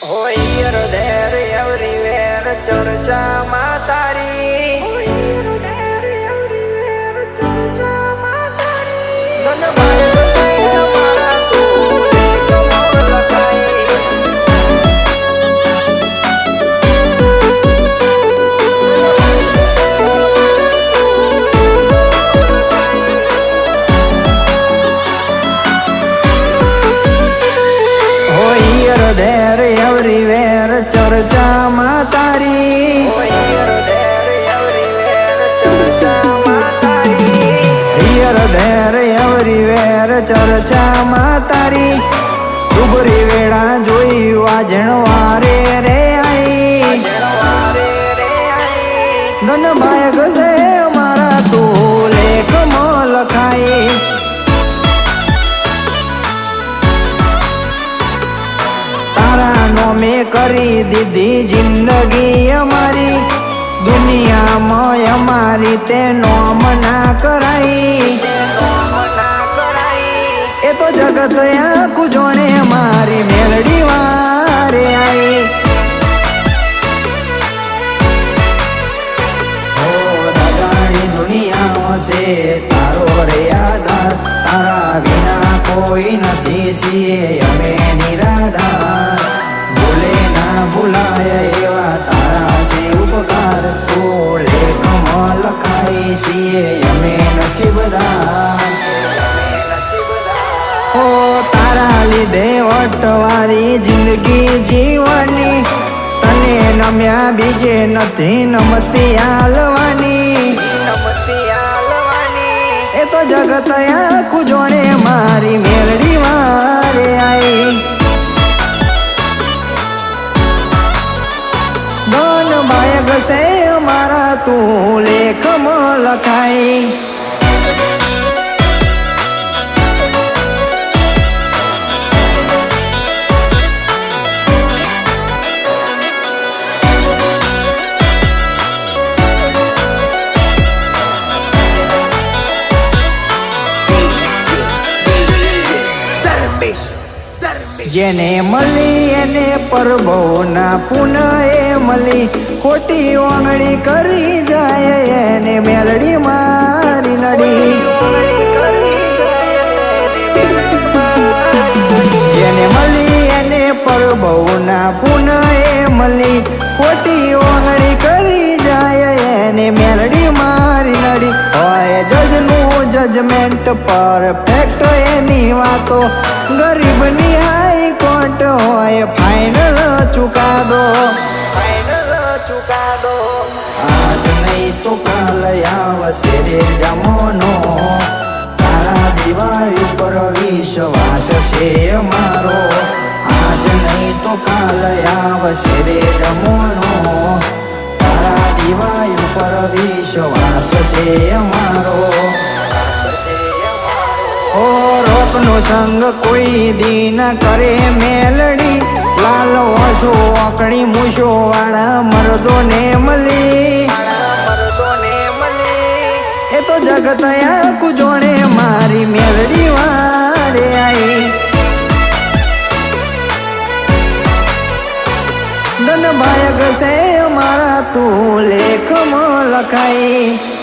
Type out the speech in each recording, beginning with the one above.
Here, there, everywhere, ચર્ચામાં તારી Here, there, everywhere, ચર્ચામાં તારી ધનભાઈ તારી Here, there, everywhere, ચર્ચામાં તારી ડુબરી વેળા જોઈ વાજણ વારે રે આઈ ધનભાઈ ગસે કરી દીધી જિંદગી અમારી. દુનિયામાં અમારી તે નોમ ના કરાઈ. એ તો જગત આખું જોણે મારી મેલડી વારે આવી દુનિયામાં છે તારો રે આધાર, તારા વિના કોઈ નથી છીએ, અમે નિરાધાર. ભૂલે ભૂલાય એવા તારા છે ઉપકાર. તો લેખમાં લખાય છીએ અમે નસીબદાર ઓ તારા લીધે વટવારી જિંદગી જીવવાની. તને નમ્યા બીજે નથી નમતી આલવાની. એ તો જગત આખું જોડે મારી મેલડી વારે આઈ. બાયક છે મારા તું લેખમાં લખાય. જેને મળી એને પરબોના પુનઃ એ મળી. ખોટી ઓંગળી કરી જાય એને મેલડી મારી નડી. જેને મળી એને પરબોના પુનઃ એ મળી. ખોટી ઓંગળી જજમેન્ટ પરફેક્ટ એની વાતો. ગરીબની હાઈ કોર્ટ હોય ફાઇનલ ચુકાદો. ફાઇનલ ચુકાદો. આજ નહીં તો કાલ આવશે રે જમોનો. તારા દિવાળી ઉપર વિશ્વાસ છે મારો. આજ નહીં તો કાલ આવશે રે જમોનો. તારા દિવાળી ઉપર વિશ્વાસ છે અમારો રોકનો સંગ કોઈ દિન કરે મેલડી. લાલ ઓછો આકડી મૂછો વાળા મરદો ને મળી. એ તો જગત કુજોણે મારી મેલડી વારે આઈ. ધન ભાયક છે મારા તું લેખમાં લખાઈ.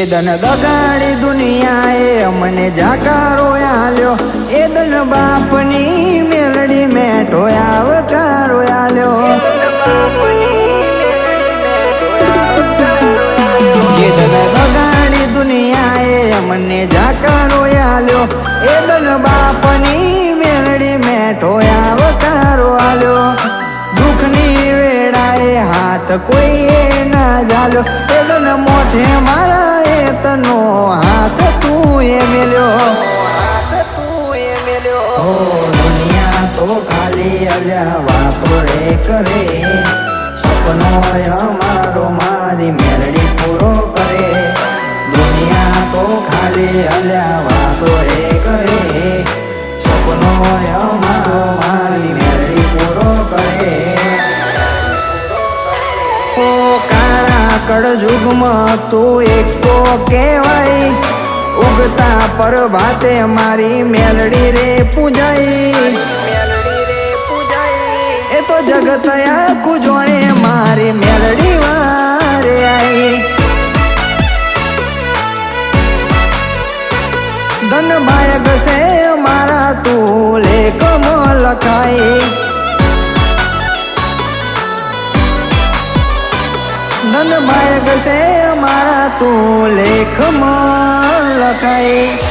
જે દન દગાડી દુનિયાએ અમને જાકારો આલ્યો. એ દન બાપની મેલડી મેઠો આવકારો આલ્યો. જે દન દગાડી દુનિયાએ મને જાકારો આલ્યો. એ દન બાપની મેલડી મેઠો આવકારો આલ્યો. દુઃખની વેળાએ હાથ કોઈએ ના જાલ્યો એ દન મોથે મારા તનો હાથ તું એ મેલ્યો. દુનિયા તો ખાલી અલ્યા વાતો રે કરે. સપનો અમારો, મારી મેરડી પૂરો કરે. દુનિયા તો ખાલી અલ્યા વાતો રે કરે. સપનો અમારો, મારી મેળી પૂરો કરે. ઓ કળજુગમાં તું એકો કહેવાય. ઉગતા પર ભાતે મારી મેલડી રે પૂજાઈ એ તો જગત આખું જોણે મારી મેલડી વારે આઈ. ધન માયક છે મારા તું લેખમાં લખાય. માયક છે મારા તું લેખમાં લખાય.